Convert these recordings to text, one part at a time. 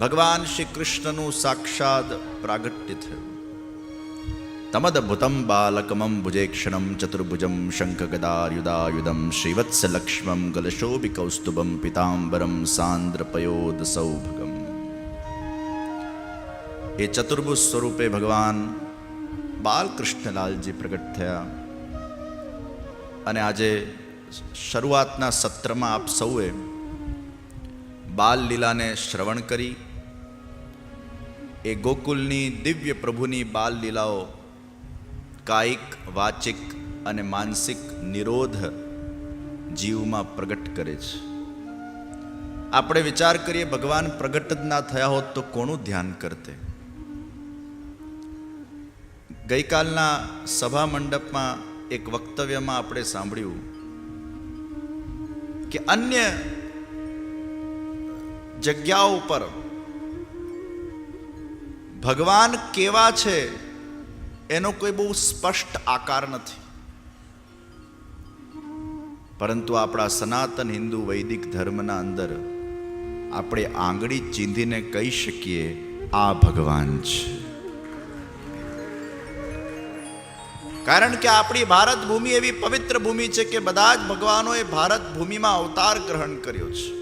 ભગવાન શ્રી કૃષ્ણનું સાક્ષાત પ્રાગટ્ય થયું. તમદભુતમ બાલકમમ ભુજેક્ષણમ ચતુર્ભુજમ શંખગદાયુધાયુધમ શ્રીવત્સલક્ષ્મમ ગલશોભિ કૌસ્તુભમ પિતાંબરમ સાંદ્રપયોદ સૌભગમ એ ચતુર્ભુજ સ્વરૂપે ભગવાન બાલકૃષ્ણલાલજી પ્રગટ થયા અને આજે શરૂઆતના સત્રમાં આપ સૌએ બાલ લીલાને શ્રવણ કરી. એ ગોકુલની દિવ્ય પ્રભુની બાલ લીલાઓ કાયિક, વાચિક અને માનસિક નિરોધ જીવમાં પ્રગટ કરે છે. આપણે વિચાર કરીએ, ભગવાન પ્રગટ જ ના થયા હોત તો કોનું ધ્યાન કરતે? ગઈકાલના સભા મંડપમાં એક વક્તવ્યમાં આપણે સાંભળ્યું કે અન્ય જગ્યાઓ ઉપર ભગવાન કેવા છે એનો કોઈ બહુ સ્પષ્ટ આકાર નથી. પરંતુ આપણા સનાતન હિન્દુ વૈદિક ધર્મના અંદર આપણે આંગળી ચીંધીને કહી શકીએ, આ ભગવાન છે. કારણ કે આપણી ભારત ભૂમિ એવી પવિત્ર ભૂમિ છે કે બધા જ ભગવાનોએ ભારત ભૂમિમાં અવતાર ગ્રહણ કર્યો છે.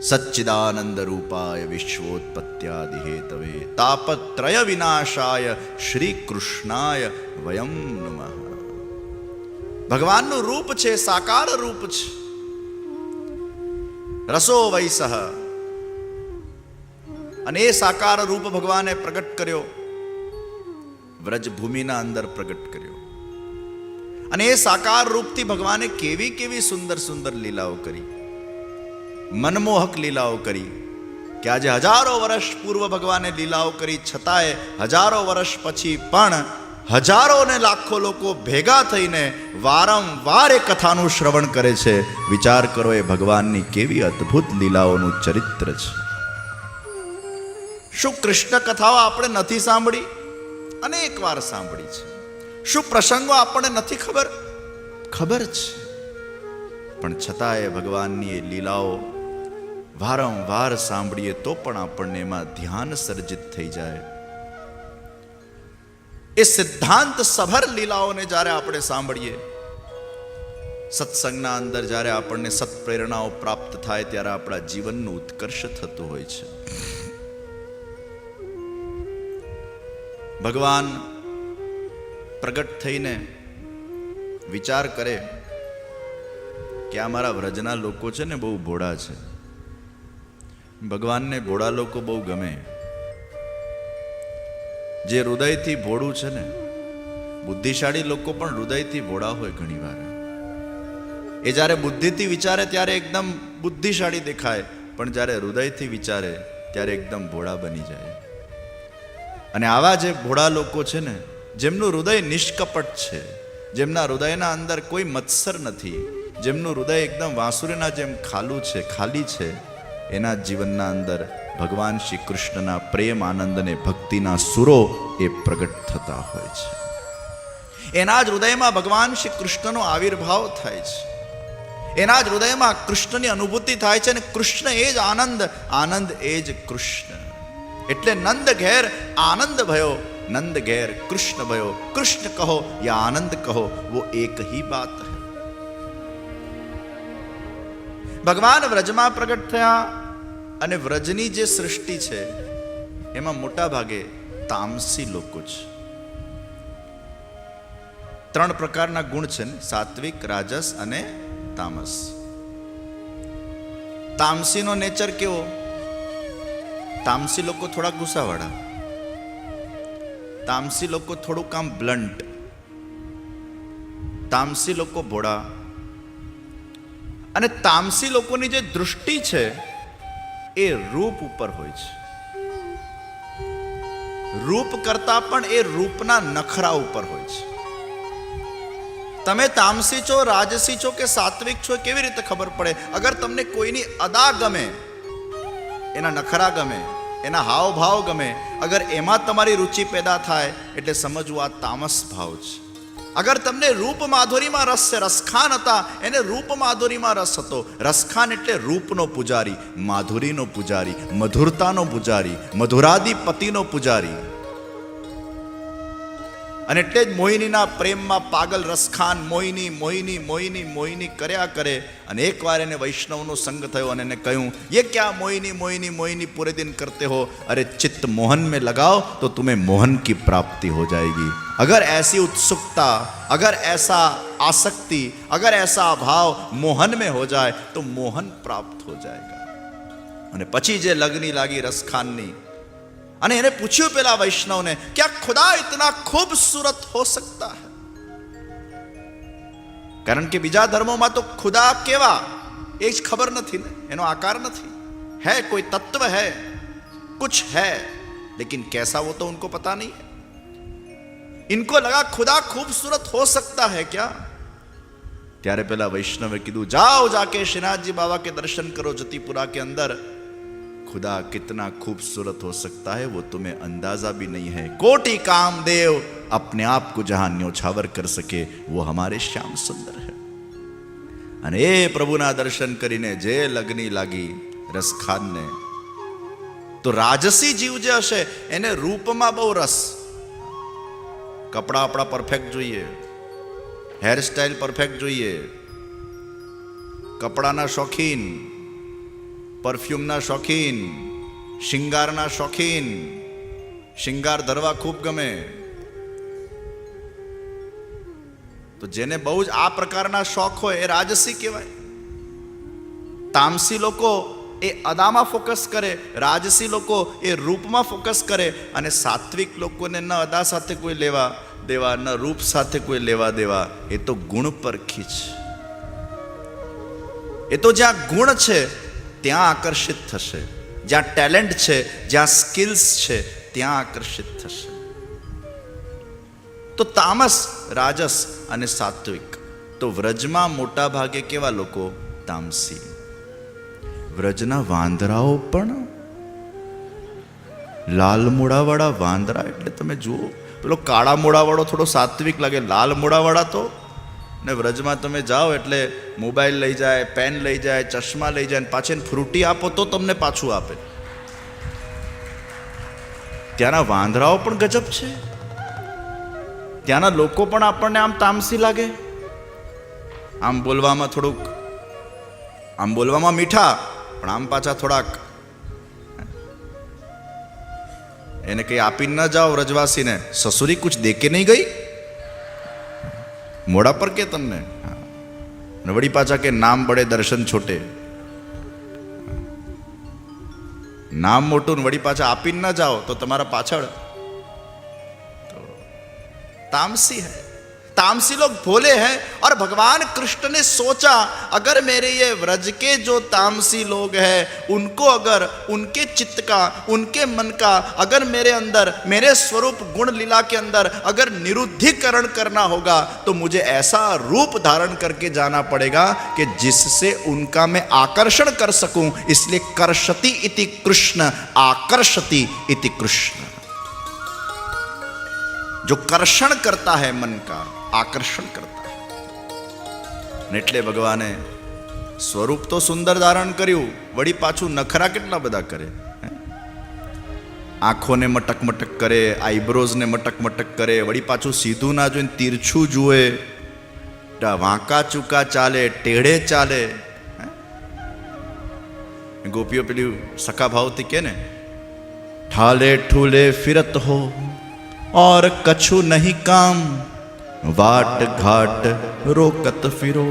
સચ્ચિદાનંદ રૂપાય વિશ્વોત્પત્યાદિ હેતવે તાપત્રય વિનાશાય શ્રી કૃષ્ણાય વયમ નમઃ. ભગવાનનું રૂપ છે, સાકાર રૂપ છે. રસો વૈસહ અને એ સાકાર રૂપ ભગવાને પ્રગટ કર્યો. વ્રજભૂમિના અંદર પ્રગટ કર્યો. અને એ સાકાર રૂપથી ભગવાને કેવી કેવી સુંદર સુંદર લીલાઓ કરી. મનમોહક લીલાઓ કરી કે આજે હજારો વર્ષ પૂર્વ ભગવાને લીલાઓ કરી, છતાંય હજારો વર્ષ પછી પણ હજારો ને લાખો લોકો ભેગા થઈને વારંવાર એ કથાનું શ્રવણ કરે છે. વિચાર કરો, એ ભગવાનની કેવી અદ્ભુત લીલાઓનું ચરિત્ર છે. શું કૃષ્ણ કથાઓ આપણે નથી સાંભળી? અનેક વાર સાંભળી છે. શું પ્રસંગો આપણને નથી ખબર? ખબર છે. પણ છતાંય ભગવાનની એ લીલાઓ વારંવાર સાંભળીએ તો પણ આપણને એમાં ધ્યાન સર્જિત થઈ જાય. એ સિદ્ધાંત સભર લીલાઓને જ્યારે આપણે સાંભળીએ, સત્સંગના અંદર જ્યારે આપણને સત્પ્રેરણાઓ પ્રાપ્ત થાય ત્યારે આપણા જીવનનું ઉત્કર્ષ થતું હોય છે. ભગવાન પ્રગટ થઈને વિચાર કરે કે આ મારા વ્રજના લોકો છે ને બહુ ભોળા છે. ભગવાનને ભોળા લોકો બહુ ગમે. જે હૃદયથી ભોળું છે ને, બુદ્ધિશાળી લોકો પણ હૃદયથી ભોળા હોય ઘણીવાર એ જ્યારે બુદ્ધિથી વિચારે ત્યારે એકદમ બુદ્ધિશાળી દેખાય, પણ જ્યારે હૃદયથી વિચારે ત્યારે એકદમ ભોળા બની જાય. અને આવા જે ભોળા લોકો છે ને, જેમનું હૃદય નિષ્કપટ છે, જેમના હૃદયના અંદર કોઈ મત્સર નથી, જેમનું હૃદય એકદમ વાંસુરીના જેમ ખાલું છે, ખાલી છે, એના જીવનના અંદર ભગવાન શ્રી કૃષ્ણના પ્રેમ, આનંદ અને ભક્તિના સુરો એ પ્રગટ થતા હોય છે. એના જ હૃદયમાં ભગવાન શ્રી કૃષ્ણનો આવિર્ભાવ થાય છે. એના જ હૃદયમાં કૃષ્ણની અનુભૂતિ થાય છે અને કૃષ્ણ એ જ આનંદ આનંદ એ જ કૃષ્ણ. એટલે નંદ ઘેર આનંદ ભયો, નંદ ઘેર કૃષ્ણ ભયો. કૃષ્ણ કહો યા આનંદ કહો, વો એક હી બાત હૈ. ભગવાન વ્રજમાં પ્રગટ થયા અને વ્રજની જે સૃષ્ટિ છે, એમાં મોટા ભાગે તામસી લોકો છે ત્રણ પ્રકારના ગુણ છે ને, સાત્વિક, રાજસ અને તામસ. તામસીનો નેચર કેવો? તામસી લોકો થોડા ગુસ્સાવાળા તામસી લોકો થોડું કામ બ્લન્ટ તામસી લોકો ભોળા અને તામસી લોકોની જે દૃષ્ટિ છે એ રૂપ ઉપર હોય છે રૂપ કરતા પણ એ રૂપના નખરા ઉપર હોય છે તમે તામસી છો રાજસી છો કે સાત્વિક છો કેવી રીતે ખબર પડે અગર તમને કોઈની અદા ગમે એના નખરા ગમે, એના હાવભાવ ગમે. અગર એમાં તમારી રુચિ પેદા થાય, એટલે સમજવું આ તામસ ભાવ છે. અગર તમને રૂપ માધુરીમાં રસ છે, રસખાન હતા, એને રૂપ માધુરીમાં રસ હતો. રસખાન એટલે રૂપનો પૂજારી, માધુરીનો પૂજારી, મધુરતાનો પૂજારી, મધુરાદિપતિનો પૂજારી. અને એટલે જ મોહિનીના પ્રેમમાં પાગલ રસખાન મોહિની મોહિની મોહિની મોહિની કર્યા કરે અને એકવાર એને વૈષ્ણવનો સંગ થયો અને એને કહ્યું ये क्या मोहिनी मोहिनी मोहिनी पूरे दिन करते हो अरे चित्त मोहन में लगाओ तो तुम्हें मोहन की प्राप्ति हो जाएगी अगर ऐसी उत्सुकता अगर ऐसा आसक्ति अगर ऐसा भाव मोहन में हो जाए तो मोहन प्राप्त हो जाएगा અને પછી જે લગ્ની લાગી રસખાનની અને એને પૂછ્યું પેલા વૈષ્ણવને કે આ ખુદા ઇતના ખૂબસૂરત હો સકતા હે? કારણ કે બીજા ધર્મોમાં તો ખુદા કેવા? એ જ ખબર નથી ને, એનો આકાર નથી. હે, કોઈ તત્વ હૈ, કુછ હૈ, લેકિન કેસા વો તો उनको पता नहीं है इनको लगा खुदा खूबसूरत हो सकता है क्या ત્યારે પેલા વૈષ્ણવે કીધું, જાઓ જાકે શ્રીનાથજી બાબા કે દર્શન કરો જતીપુરા કે અંદર. खुदा कितना खूबसूरत हो सकता है वो तुम्हें अंदाजा भी नहीं है कोटि कामदेव अपने आप को जहां न्योछावर कर सके वो हमारे श्याम सुंदर है અને એ પ્રભુના દર્શન કરીને જે લગ્ની લાગી રસખાનને તો રાજસી જીવ જે હશે એને રૂપમાં બહુ રસ કપડા આપણા પરફેક્ટ જોઈએ હેરસ્ટાઇલ પરફેક્ટ જોઈએ કપડાના શોખીન પરફ્યુમના શોખીન, શિંગારના શોખીન, શિંગાર ધરવા ખૂબ ગમે. તો જેને બહુ જ આ પ્રકારના શોખ હોય, એ રાજસી કહેવાય. તામસી લોકો એ અદામાં ફોકસ કરે, રાજસી લોકો એ રૂપમાં ફોકસ કરે, અને સાત્વિક લોકોને ન અદા સાથે કોઈ લેવા દેવા, ન રૂપ સાથે કોઈ લેવા દેવા, એ તો ગુણ પર ખીચ. એ તો જ્યાં ગુણ છે ત્યાં આકર્ષિત થશે. જ્યાં ટેલેન્ટ છે, જ્યાં સ્કિલ્સ છે, ત્યાં આકર્ષિત થશે. તો તામસ, રાજસ અને સાત્વિક. તો વ્રજમાં મોટા ભાગે કેવા લોકો? તામસી. વ્રજના વાંદરાઓ પણ લાલ મોડાવાળા વાંદરા, એટલે તમે જુઓ. પેલો કાળા મોડાવાળો થોડો સાત્વિક લાગે, લાલ મોડાવાળા તો ને વ્રજમાં તમે જાઓ એટલે મોબાઈલ લઈ જાય, પેન લઈ જાય, ચશ્મા લઈ જાય પાછી ફ્રૂટી આપો તો તમને પાછું આપે. ત્યાંના વાંદરાઓ પણ ગજબ છે. ત્યાંના લોકો પણ આપણને આમ તામસી લાગે. આમ બોલવામાં થોડુંક, આમ બોલવામાં મીઠા, પણ આમ પાછા થોડાક. એને કંઈ આપીને ન જાઓ વ્રજવાસીને. સસુરી કુછ દેકે નહીં ગઈ? મોડા પર કે તમને? અને વળી પાછા કે નામ બળે દર્શન છોટે. નામ મોટું વળી પાછા આપીને ના જાઓ તો તમારા પાછળ તામસી હૈ. तामसी लोग भोले हैं और भगवान कृष्ण ने सोचा, अगर मेरे ये व्रज के जो तामसी लोग हैं, उनको अगर उनके चित्त का, उनके मन का, अगर मेरे अंदर, मेरे स्वरूप गुण लीला के अंदर अगर निरुद्धिकरण करना होगा तो मुझे ऐसा रूप धारण करके जाना पड़ेगा कि जिससे उनका मैं आकर्षण कर सकूँ। इसलिए कर्षति इति कृष्ण, आकर्षति इति कृष्ण। जो कर्षण करता है मन का आकर्षण करता है ને એટલે ભગવાને સ્વરૂપ તો સુંદર ધારણ કર્યું વળી પાછું નખરા કેટલા બધા કરે હે? આંખોને મટક મટક કરે આઈબ્રોઝને મટક મટક કરે વળી પાછું સીધું ના જોઈને તીરછું જુએ ટા વાંકા ચૂકા ચાલે ટેઢે ચાલે હે? ગોપીઓ પેલી સખા ભાવથી કે ને ઠાલે ઠૂલે ફિરત હો और कछु नहीं काम વાટ ઘાટ રોકત ફિરો.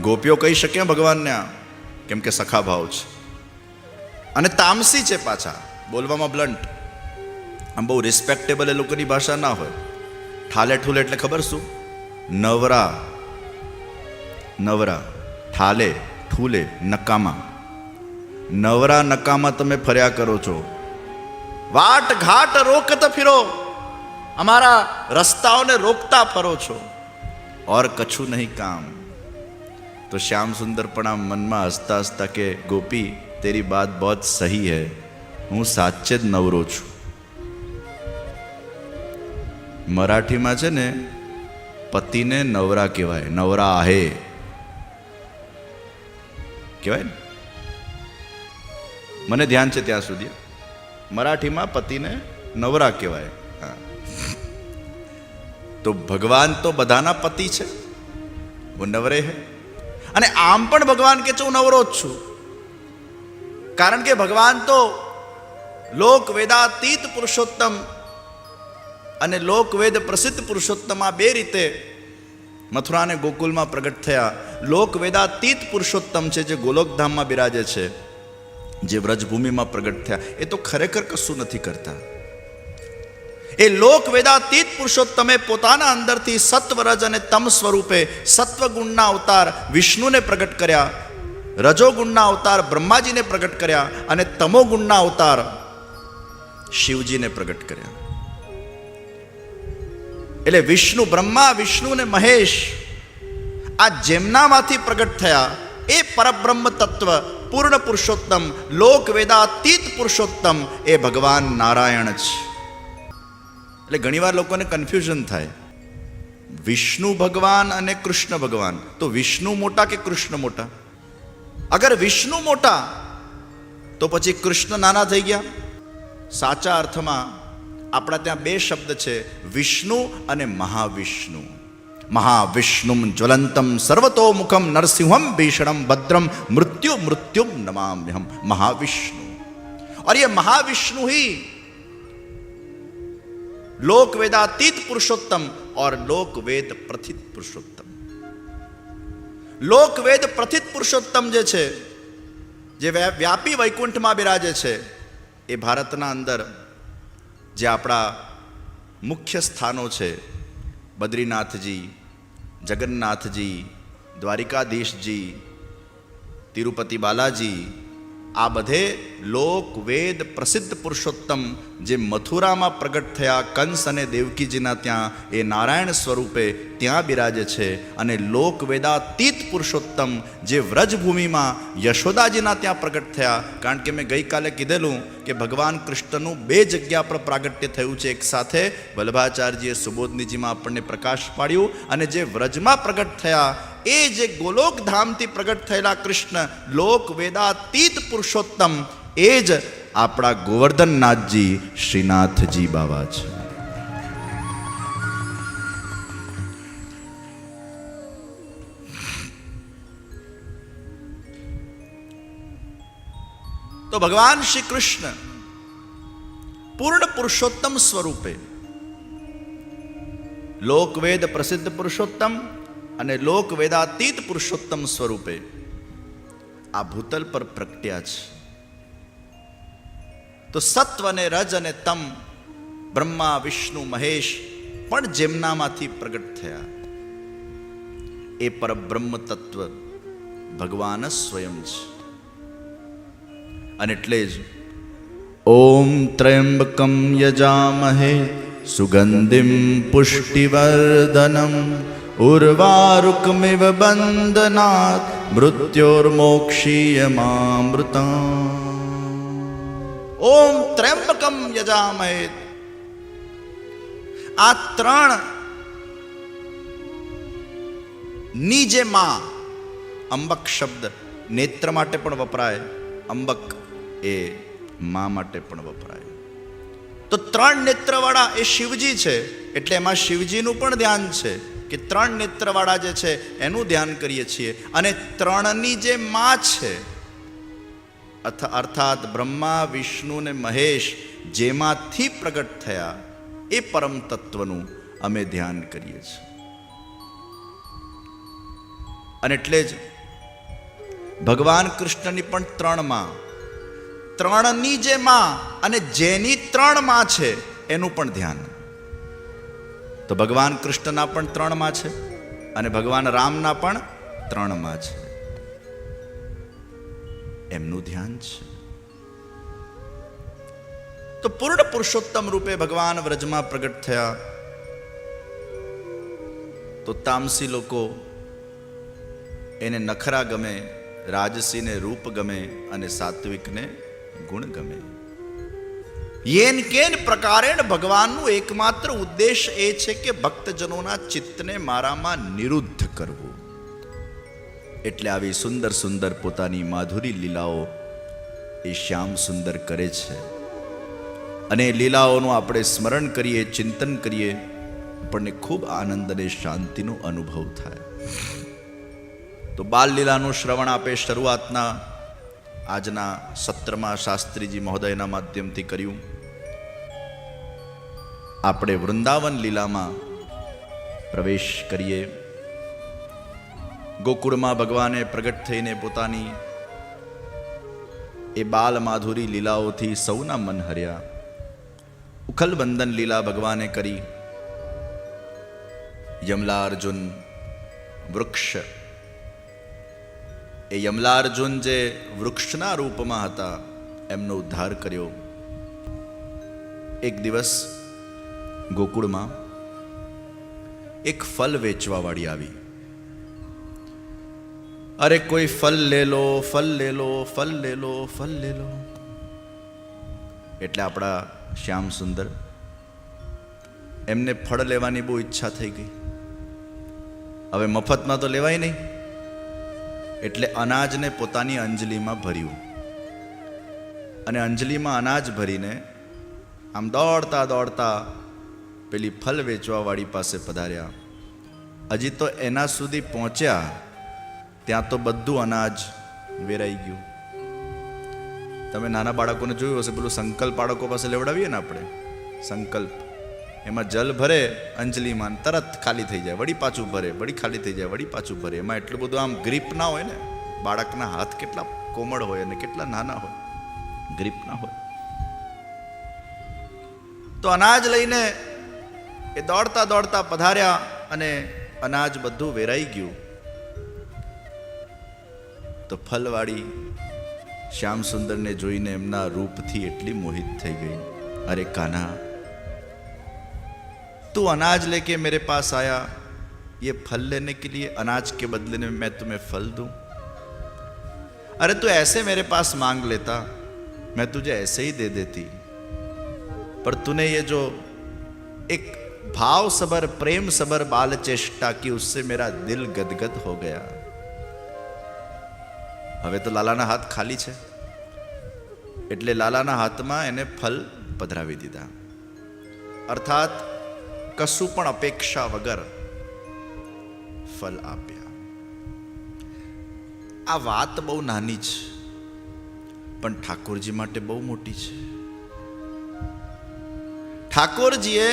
ગોપીઓ કહી શકે ભગવાનને આ, કેમ કે સખા ભાવ છે. અને તામસી છે પાછા, બોલવામાં બ્લન્ટ આમ બહુ રિસ્પેક્ટેબલ એ લોકોની ભાષા ના હોય. ઠાલે ઠૂલે એટલે ખબર શું? નવરા. નવરા. ઠાલે, ઠૂલે, નકામા. નવરા નકામા તમે ફર્યા કરો છો. વાટ ઘાટ રોકત ફિરો. અમારા રસ્તાઓને રોકતા ફરો છો. ઓર કછું નહીં કામ. તો શ્યામ સુંદર પણ આમ મનમાં હસતા હસતા કે, ગોપી, તેરી બાત બહુ સહી હૈ. હું સાચે જ નવરો છું. મરાઠીમાં છે ને, પતિને નવરા કહેવાય, નવરા આહે કહેવાય ને? મને ધ્યાન છે ત્યાં સુધી. મરાઠીમાં પતિને નવરા કહેવાય. તો ભગવાન તો બધાના પતિ છે. હું નવરે હે. અને આમ પણ ભગવાન કે છે, હું નવરો જ છું. કારણ કે ભગવાન તો લોક વેદાતીત પુરુષોત્તમ અને લોકવેદ પ્રસિદ્ધ પુરુષોત્તમ આ બે રીતે મથુરા અને ગોકુલમાં પ્રગટ થયા. લોક વેદાતીત પુરુષોત્તમ છે જે ગોલોકધામમાં બિરાજે છે, જે વ્રજભૂમિમાં પ્રગટ થયા. એ તો ખરેખર કશું નથી કરતા. એ લોક વેદાતીત પુરુષોત્તમે પોતાના અંદરથી સત્વરજ અને તમ સ્વરૂપે સત્વગુણના અવતાર વિષ્ણુને પ્રગટ કર્યા, રજોગુણના અવતાર બ્રહ્માજીને પ્રગટ કર્યા અને તમોગુણના અવતાર શિવજીને પ્રગટ કર્યા. એટલે વિષ્ણુ બ્રહ્મા, વિષ્ણુ ને મહેશ આ જેમનામાંથી પ્રગટ થયા એ પરબ્રહ્મ તત્વ પૂર્ણ પુરુષોત્તમ લોક વેદાતીત પુરુષોત્તમ એ ભગવાન નારાયણ છે એટલે ઘણીવાર લોકોને કન્ફ્યુઝન થાય વિષ્ણુ ભગવાન અને કૃષ્ણ ભગવાન તો વિષ્ણુ મોટા કે કૃષ્ણ મોટા અગર વિષ્ણુ મોટા તો પછી કૃષ્ણ નાના થઈ ગયા સાચા અર્થમાં આપણા ત્યાં બે શબ્દ છે વિષ્ણુ અને મહાવિષ્ણુ મહાવિષ્ણુમ જ્વલંતમ સર્વતોમુખમ નરસિંહમ ભીષણમ ભદ્રમ મૃત્યુ મૃત્યુમ નમામ્યહમ મહાવિષ્ણુ और ये महाविष्णु ही लोक वेदातीत पुरुषोत्तम और लोक वेद प्रथित पुरुषोत्तम લોક વેદ પ્રથિત પુરુષોત્તમ જે છે જે વ્યા- વ્યાપી વૈકુંઠમાં બિરાજે છે એ ભારતના અંદર જે આપણા મુખ્ય સ્થાનો છે બદ્રીનાથજી જગન્નાથજી દ્વારિકાધીશજી તિરુપતિ બાલાજી આ બધે લોક, વેદ, પ્રસિદ્ધ પુરુષોત્તમ જે મથુરામાં પ્રગટ થયા, કંસ અને દેવકીજીના ત્યાં, એ નારાયણ સ્વરૂપે ત્યાં બિરાજે છે. અને લોક, વેદાતીત પુરુષોત્તમ જે વ્રજભૂમિમાં યશોદાજીના ત્યાં પ્રગટ થયા, કારણ કે મેં ગઈકાલે કીધેલું કે ભગવાન કૃષ્ણનું બે જગ્યા પર પ્રાગટ્ય થયું છે, એક સાથે વલ્લભાચાર્યજીએ સુબોધનીજીમાં આપણને પ્રકાશ પાડ્યું અને જે વ્રજમાં પ્રગટ થયા એ જે ગોલોક ધામથી પ્રગટ થયેલા કૃષ્ણ લોક વેદાતીત પુરુષોત્તમ એ જ આપણા ગોવર્ધનનાથજી શ્રીનાથજી બાબા છે તો ભગવાન શ્રી કૃષ્ણ પૂર્ણ પુરુષોત્તમ સ્વરૂપે લોકવેદ પ્રસિદ્ધ પુરુષોત્તમ અને લોક વેદાતીત પુરુષોત્તમ સ્વરૂપે આ ભૂતલ પર પ્રગટ્યા છે. તો સત્વ અને રજ અને તમ, બ્રહ્મા, વિષ્ણુ, મહેશ પણ જેમનામાંથી પ્રગટ થયા. એ પરબ્રહ્મ તત્વ ભગવાન સ્વયં છે. અને એટલે જ ઓમ ત્રયંબકમ યજામહે સુગંધિમ પુષ્ટિવર્ધનમ ઉર્વારુકમિવ બંધનાત મૃત્યોર્મોક્ષીયમામૃતા ઓમ ત્રયંબકમ યજામહે આ ત્રણની જે માં અંબક શબ્દ નેત્ર માટે પણ વપરાય અંબક એ મા માટે પણ વપરાય તો ત્રણ નેત્રવાળા એ શિવજી છે એટલે એમાં શિવજીનું પણ ધ્યાન છે કે ત્રણ નેત્રવાળા જે છે, એનું ધ્યાન કરીએ છીએ. અને ત્રણની જે માં છે અર્થ- અર્થાત બ્રહ્મા, વિષ્ણુ ને મહેશ, જેમાંથી પ્રગટ થયા, એ પરમ તત્વનું અમે ધ્યાન કરીએ છીએ. અને એટલે જ ભગવાન કૃષ્ણની પણ ત્રણમાં. ત્રણની જે માં અને જેની ત્રણમાં છે, એનું પણ ધ્યાન. તો ભગવાન કૃષ્ણના પણ ત્રણમાં છે અને ભગવાન રામના પણ ત્રણમાં છે. એમનું ધ્યાન છે. તો પૂર્ણ પુરુષોત્તમ રૂપે ભગવાન વ્રજમાં પ્રગટ થયા. તો તામસી લોકો એને નખરા ગમે, રાજસીને રૂપ ગમે અને સાત્વિકને ગુણ ગમે. યેન કેન પ્રકારેણ ભગવાનનું એકમાત્ર ઉદ્દેશ એ છે કે ભક્તજનોના ચિત્તને મારામાં નિરુદ્ધ કરવું એટલે આવી સુંદર સુંદર પોતાની માધુરી લીલાઓ એ શ્યામ સુંદર કરે છે અને લીલાઓનું આપણે સ્મરણ કરીએ ચિંતન કરીએ આપણને ખૂબ આનંદ અને શાંતિનો અનુભવ થાય તો બાલ લીલાનું શ્રવણ આપે શરૂઆતના આજના સત્રમાં શાસ્ત્રીજી મહોદયના માધ્યમથી કર્યું આપણે વૃંદાવન લીલામાં પ્રવેશ કરીએ. ગોકુળમાં ભગવાને પ્રગટ થઈને પોતાની એ બાલ માધુરી લીલાઓથી સૌના મન હર્યા. ઉખલબંધન લીલા ભગવાને કરી. યમલા અર્જુન વૃક્ષ. એ યમલાર્જુન જે વૃક્ષના રૂપમાં હતા, એમનો ઉદ્ધાર કર્યો. એક દિવસ ગોકુળમાં એક ફલ વેચવાવાળી આવી. અરે કોઈ ફલ લે લો, ફલ લે લો, ફલ લે લો, ફલ લે લો. એટલે આપણા શ્યામ સુંદર એમને ફળ લેવાની બહુ ઈચ્છા થઈ ગઈ. હવે મફતમાં તો લેવાય નહીં. એટલે અનાજને પોતાની અંજલિમાં ભર્યું. અને અંજલિમાં અનાજ ભરીને આમ દોડતા દોડતા પેલી ફલ વેચવાવાળી પાસે પધાર્યા. હજી તો એના સુધી પહોંચ્યા, ત્યાં તો બધું અનાજ વેરાઈ ગયું. તમે નાના બાળકોને જોયું હશે, પેલું સંકલ્પ બાળકો પાસે લેવડાવીએ ને આપણે? સંકલ્પ. એમાં જલ ભરે અંજલિમાન તરત ખાલી થઈ જાય, વળી પાછું ભરે, વળી ખાલી થઈ જાય, વળી પાછું ભરે. એમાં એટલું બધું આમ ગ્રીપ ના હોય ને, બાળકના હાથ કેટલા કોમળ હોય અને કેટલા નાના હોય. ગ્રીપ ના હોય. તો અનાજ લઈને એ દોડતા દોડતા પધાર્યા અને અનાજ બધું વેરાઈ ગયું તો ફલવાળી શ્યામ સુંદરને જોઈને એમના રૂપથી એટલી મોહિત થઈ ગઈ અરે કાના तू अनाज लेके मेरे पास आया ये फल लेने के लिए अनाज के बदले में मैं तुम्हें फल दूं अरे तू ऐसे मेरे पास मांग लेता मैं तुझे ऐसे ही दे देती पर तूने ये जो एक भाव सबर प्रेम सबर बाल चेष्टा की उससे मेरा दिल गदगद हो गया હવે તો લાલાના હાથ ખાલી છે એટલે લાલાના હાથમાં એને ફલ પધરાવી દીધા અર્થાત કશું પણ અપેક્ષા વગર ફલ આપ્યા આ વાત બહુ નાની છે પણ ઠાકોરજી માટે બહુ મોટી છે ઠાકોરજીએ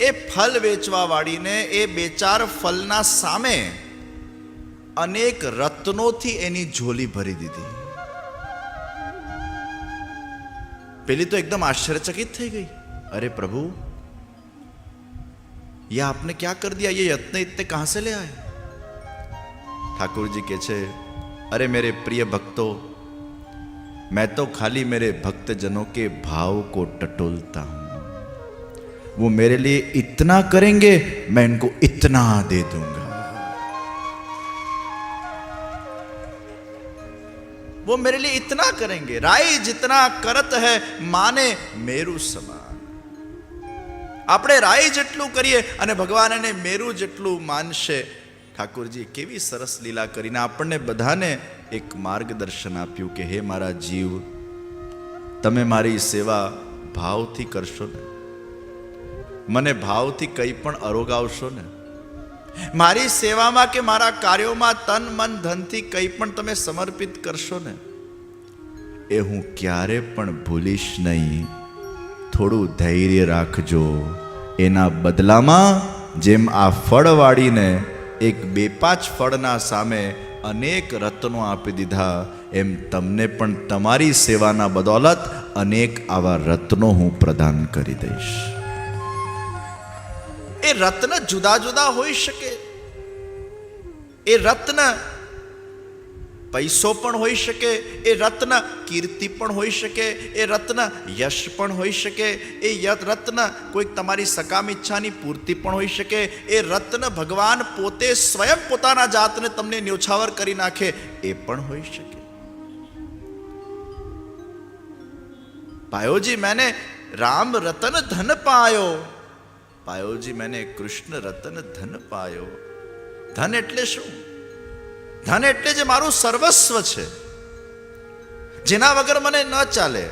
એ ફલ વેચવા વાળીને એ બે ચાર ફલના સામે અનેક રત્નોથી એની ઝોલી ભરી દીધી પેલી તો એકદમ આશ્ચર્યચકિત થઈ ગઈ अरे प्रभु ये आपने क्या कर दिया ये यत्न इतने कहां से ले आए ठाकुर जी के छे अरे मेरे प्रिय भक्तों मैं तो खाली मेरे भक्तजनों के भाव को टटोलता हूं वो मेरे लिए इतना करेंगे मैं इनको इतना दे दूंगा वो मेरे लिए इतना करेंगे राई जितना करत है माने मेरू समान આપણે રાય જેટલું કરીએ અને ભગવાન એને મેરું જેટલું માનશે ઠાકોરજી કેવી સરસ લીલા કરીને આપણને બધાને એક માર્ગદર્શન આપ્યું કે હે મારા જીવ તમે મારી સેવા ભાવથી કરશો ને મને ભાવથી કંઈ પણ અરોગાવશો ને? મારી સેવામાં કે મારા કાર્યોમાં તન, મન, ધનથી કંઈ પણ તમે સમર્પિત કરશો ને? એ હું ક્યારે પણ ભૂલીશ નહીં. થોડું ધૈર્ય રાખજો. એના બદલામાં જેમ આ ફળ વાળીને એક બે પાંચ ફળના સામે અનેક રત્નો આપી દીધા, એમ તમને પણ તમારી સેવાના બદોલત અનેક આવા રત્નો હું પ્રદાન કરી દઈશ. રત્ન જુદા જુદા હોઈ શકે. એ રત્ન પૈસો પણ હોઈ શકે, એ રત્ન કીર્તિ પણ હોઈ શકે, એ રત્ન યશ પણ હોઈ શકે, એ રત્ન કોઈક તમારી સકામ ઈચ્છાની પૂર્તિ પણ હોઈ શકે, એ રત્ન ભગવાન પોતે સ્વયં પોતાના જાતને તમને ન્યોછાવર કરી નાખે, એ પણ હોઈ શકે. ભાઈઓજી મેને રામ રતન ધન પાયો. જી મેને કૃષ્ણ રતન ધન પાયો. ધન એટલે શું? ધન એટલે જે મારું સર્વસ્વ છે. જેના વગર મને ન ચાલે.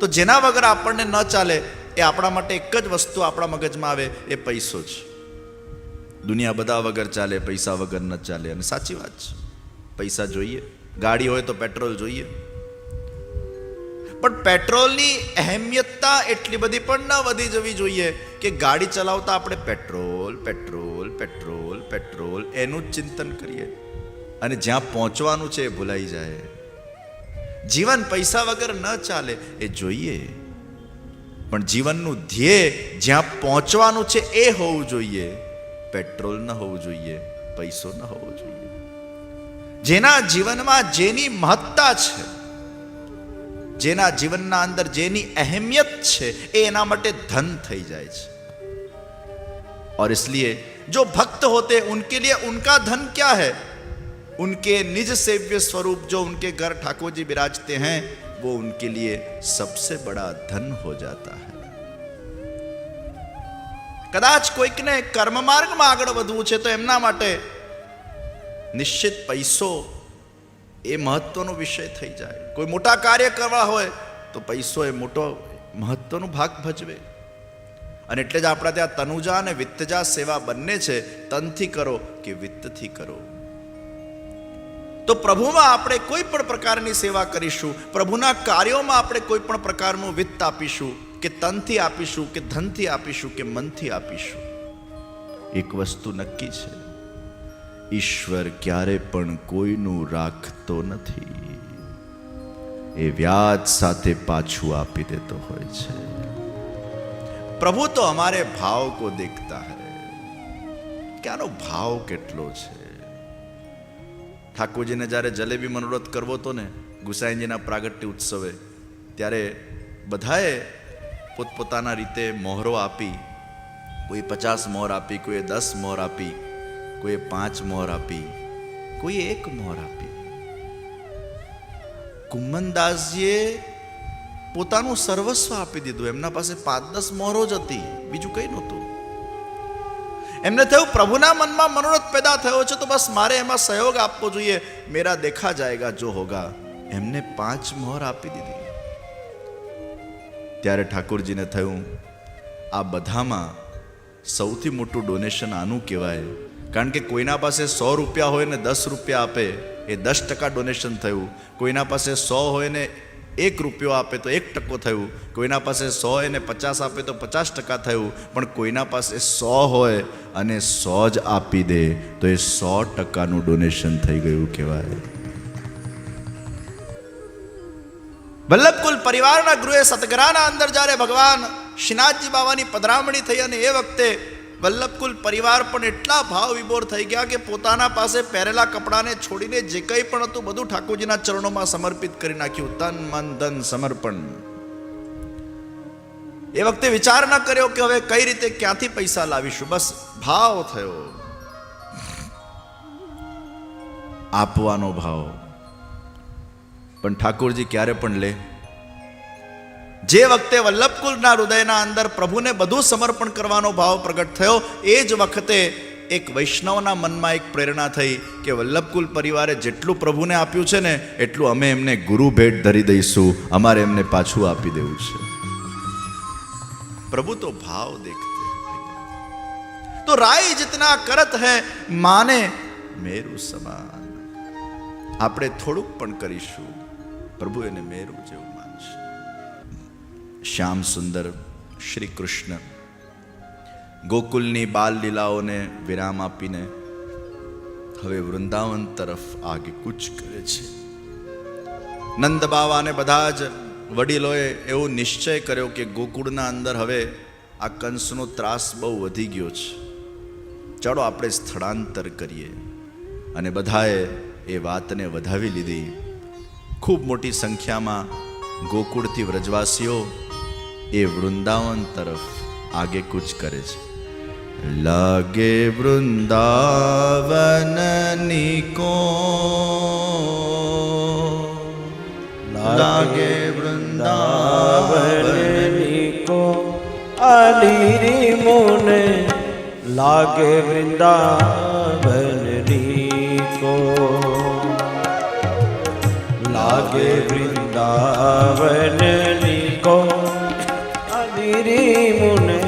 તો જેના વગર આપણને ન ચાલે, એ આપણા માટે એક જ વસ્તુ આપણા મગજમાં આવે, એ પૈસો છે દુનિયા બધા વગર ચાલે, પૈસા વગર ન ચાલે. અને સાચી વાત છે. પૈસા જોઈએ. ગાડી હોય તો પેટ્રોલ જોઈએ. પણ પેટ્રોલની અહેમિયતતા એટલી બધી પણ ન વધી જવી જોઈએ કે ગાડી ચલાવતા આપણે પેટ્રોલ પેટ્રોલ પેટ્રોલ પેટ્રોલ એનું જ ચિંતન કરીએ. અને જ્યાં પહોંચવાનું છે એ ભૂલાઈ જાય. જીવન પૈસા વગર ન ચાલે એ જોઈએ. પણ જીવનનું ધ્યેય જ્યાં પહોંચવાનું છે એ હોવું જોઈએ. પેટ્રોલ ન હોવું જોઈએ, પૈસો ન હોવો જોઈએ. જેના જીવનમાં જેની મહત્તા છે જેના જીવનના અંદર જેની अहमियत છે એ એના માટે ધન થઈ જાય છે और इसलिए जो भक्त होते उनके लिए उनका धन क्या है उनके निज सेव्य स्वरूप जो उनके घर ठाकुर जी विराजते हैं वो उनके लिए सबसे बड़ा धन हो जाता है કદાચ કોઈકને કર્મ માર્ગમાં આગળ વધવું છે તો એમના માટે નિશ્ચિત પૈસો એ મહત્વનો વિષય થઈ જાય. કોઈ મોટા કાર્ય કરવા હોય, તો પૈસો એ મોટો મહત્વનો ભાગ ભજવે. અને એટલે જ આપણા ત્યાં તનુજા અને વિત્તજા સેવા બંને છે, તનથી કરો કે વિત્તથી કરો. તો પ્રભુમાં આપણે કોઈ પણ પ્રકારની સેવા કરીશું, પ્રભુના કાર્યોમાં આપણે કોઈ પણ પ્રકારનું વિત્ત આપીશું, કે તનથી આપીશું, કે ધનથી આપીશું, કે મનથી આપીશું. એક વસ્તુ નક્કી છે. ઈશ્વર ક્યારે પણ કોઈનું રાખતો નથી. એ વ્યાજ સાથે પાછું આપી દેતો હોય છે. પ્રભુ તો અમારે ભાવ કો દેખતા હૈ. કે ભાવ કેટલો છે? ઠાકોરજીને જ્યારે જલેબી મનોરથ કરવો હતો ને ગુસાઈજીના પ્રાગટ્ય ઉત્સવે, ત્યારે બધાએ પોતપોતાના રીતે મોહરો આપી, કોઈ પચાસ મોહર આપી કોઈએ દસ મોહર આપી કોઈએ પાંચ મોહર આપી, કોઈએ એક મોહર આપી. કુંમનદાસજીએ પોતાનું સર્વસ્વ આપી દીધું. એમના પાસે પાંચ દસ મોહરો જ હતી, બીજું કંઈ નહોતું. એમને થયું, પ્રભુના મનમાં મનોરથ પેદા થયો છે, તો બસ મારે એમાં સહયોગ આપવો જોઈએ. મેરા દેખા જાયગા જો હોગા. એમને પાંચ મોહર આપી દીધી. ત્યારે ઠાકોરજીને થયું, આ બધામાં સૌથી મોટું ડોનેશન આનું કહેવાય કારણ કે કોઈના પાસે સો રૂપિયા હોય ને દસ રૂપિયા આપે, એ દસ ટકા ડોનેશન થયું. કોઈના પાસે સો હોય ને એક રૂપિયો આપે તો એક ટકો થયું. કોઈના પાસે સો હોય ને પચાસ આપે તો પચાસ ટકા થયું. પણ કોઈના પાસે સો હોય અને સો જ આપી દે, તો એ સો ટકાનું ડોનેશન થઈ ગયું કહેવાય. વલ્લભકુલ પરિવારના ગૃહે સતગરાના અંદર જ્યારે ભગવાન શ્રીનાથજી બાવાની પધરામણી થઈ અને એ વખતે વલ્લભકુલ પરિવાર પણ એટલા ભાવ વિભોર થઈ ગયા કે પોતાના પાસે પહેરેલા કપડાને છોડીને જે કંઈ પણ હતું બધું ઠાકોરજીના ચરણોમાં સમર્પિત કરી નાખ્યું. તન, મન, ધન, સમર્પણ. એ વખતે વિચાર ન કર્યો કે હવે કઈ રીતે ક્યાંથી પૈસા લાવીશું. બસ ભાવ થયો. આપવાનો ભાવ. પણ ઠાકોરજી ક્યારે પણ લે. જે વખતે વલ્લભકુલના હૃદયના અંદર પ્રભુને બધું સમર્પણ કરવાનો ભાવ પ્રગટ થયો, એ જ વખતે એક વૈષ્ણવના મનમાં એક પ્રેરણા થઈ કે વલ્લભકુલ પરિવારે જેટલું પ્રભુને આપ્યું છે ને, એટલું અમે એમને ગુરુ ભેટ ધરી દઈશું. અમારે એમને પાછું આપી દેવું છે. પ્રભુ તો ભાવ દેખતે તો રાય જીતના કરત હે, માને મેરું સમાન. આપણે થોડુંક પણ કરીશું. પ્રભુ એને મેરું જેવું શ્યામ સુંદર, શ્રી કૃષ્ણ. ગોકુલની બાલ લીલાઓને વિરામ આપીને હવે વૃંદાવન તરફ આગે કૂચ કરે છે. નંદ બાવાને બધા જ વડીલોએ એવો નિશ્ચય કર્યો કે ગોકુળના અંદર હવે આ કંસનો ત્રાસ બહુ વધી ગયો છે. ચાલો આપણે સ્થળાંતર કરીએ. અને બધાએ એ વાતને વધાવી લીધી. ખૂબ મોટી સંખ્યામાં ગોકુળથી વ્રજવાસીઓ એ વૃંદાવન તરફ આગે કૂચ કરે છે લાગે વૃંદાવન નિકો લાગે વૃંદ વૃંદાવનની કો અલીરી મુને લાગે વૃંદાવનની કો લાગે વૃંદાવનની કો मुने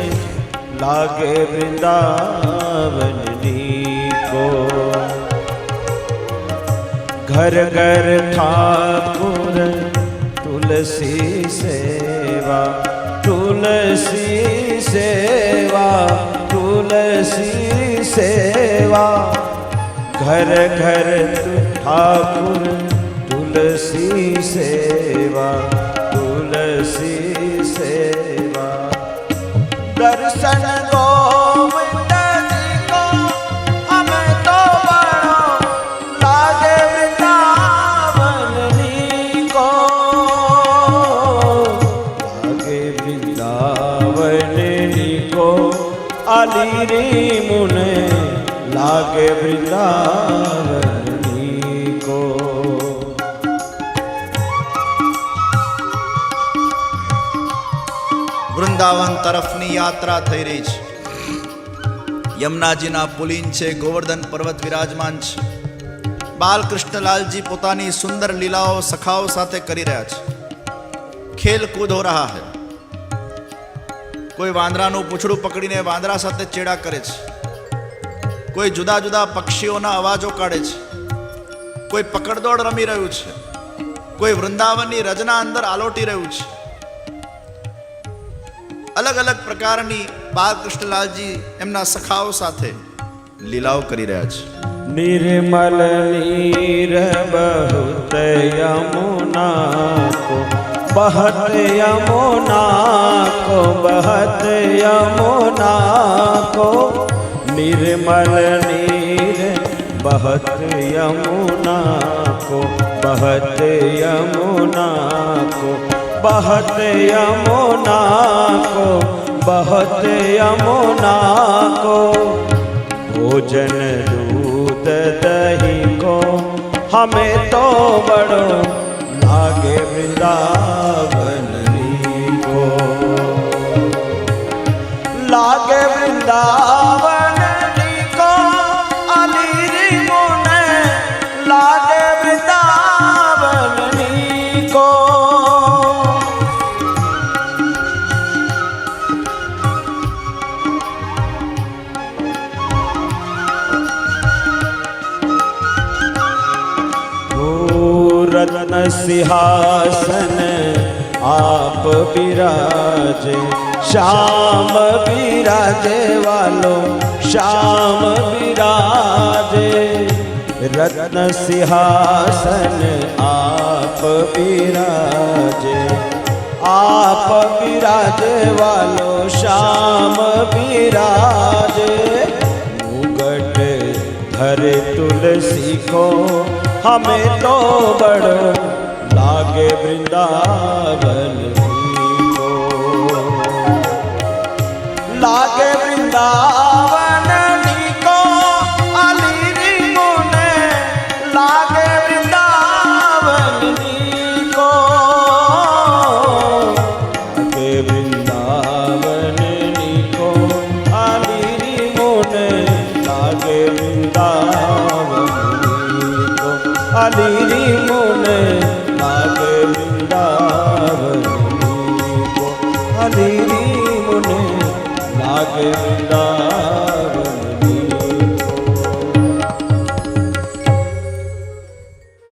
लागे वृंदावन को घर घर ठाकुर, तुलसी सेवा तुलसी सेवा तुलसी सेवा। घर घर ठाकुर, तुलसी सेवा तुलसी सेवा। દર્શન ગોવિંદ અમે તો લાગે વૃંદાવનની કો. લાગે વૃંદાવનની કો. અલી રે વૃંદાવન તરફ યાત્રા થઈ રહી છે. યમુનાજીના પુલિન છે, ગોવર્ધન પર્વત વિરાજમાન છે. બાલકૃષ્ણલાલજી પોતાની સુંદર લીલાઓ સખાઓ સાથે કરી રહ્યા છે. ખેલ હો રહા હે. કોઈ વાંદરાનું પૂછડું પકડીને વાંદરા સાથે ચેડા કરે છે. કોઈ જુદા જુદા પક્ષીઓના અવાજો કાઢે છે. કોઈ પકડદોડ રમી રહ્યું છે. કોઈ વૃંદાવનની રચના અંદર આલોટી રહ્યું છે. અલગ અલગ પ્રકારની બાલકૃષ્ણલાલજી એમના સખાઓ સાથે લીલાઓ કરી રહ્યા છે निर्मल नीर बहुत यमुना को बहत यमुना को बहत यमुना को निर्मल नीर बहत यमुना को बहत यमुना को बहत यमुना को बहत यमुना को भोजन दूध दही को हमें तो बड़ो लागे वृंदावन को लागे वृंदावन सिंहासन, आप विराजे, श्याम विराजे वालो, श्याम विराजे। रत्न सिंहासन, आप विराजे। आप विराजे वालो, श्याम विराजे। मुगट धरे तुलसी को, हमें तो बड़ो લાગે વૃંદાવન લાગે વૃંદાવન